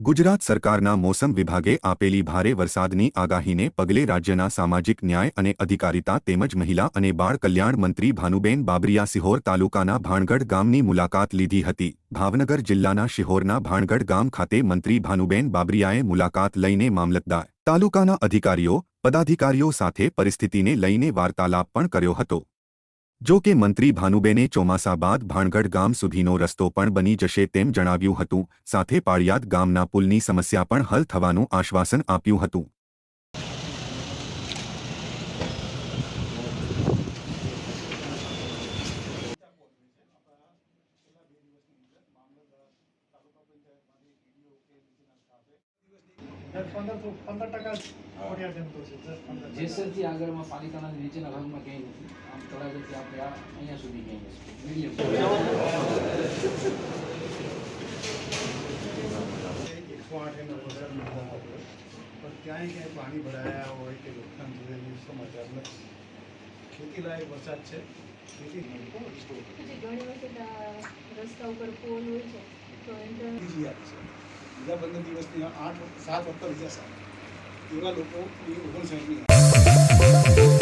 ગુજરાત સરકારના મોસમ વિભાગે આપેલી ભારે વરસાદની આગાહીને પગલે રાજ્યના સામાજિક ન્યાય અને અધિકારિતા તેમજ મહિલા અને બાળ કલ્યાણ મંત્રી ભાનુબેન બાબરિયા સિહોર તાલુકાના ભાણગઢ ગામની મુલાકાત લીધી હતી. ભાવનગર જિલ્લાના શિહોરના ભાણગઢ ગામ ખાતે મંત્રી ભાનુબેન બાબરિયાએ મુલાકાત લઈને મામલતદાર તાલુકાના અધિકારીઓ, પદાધિકારીઓ સાથે પરિસ્થિતિને લઈને વાર્તાલાપ પણ કર્યો હતો. જો કે મંત્રી ભાનુબેને ચોમાસા બાદ ભાણગઢ ગામ સુધીનો રસ્તો પણ બની જશે તેમ જણાવ્યું હતું. સાથે પાળિયાદ ગામના પુલની સમસ્યા પણ હલ થવાનું આશ્વાસન આપ્યું હતું. જેસરથી આગળમાં પાલિકાના નીચેના ભાગમાં ક્યાંય નથી. આમ તળાજાથી આપણે આ અહીંયા સુધી ક્યાંય નથી મીડિયમ એકસો આઠ એનો વરસાદ નહોતો આવ્યો. પણ ક્યાંય ક્યાંય પાણી ભરાયા હોય કે નુકસાન થયેલું સમાચાર નથી ખેતી લાયક વરસાદ છે ખેતી જે ઘણી વખત આ રસ્તા ઉપર પોલ હોય છે તો એન્ટર બીજી યાદ છે બીજા પંદર દિવસની આઠ સાત વખત બીજા સાત એવા લોકો ઓગણસાઠની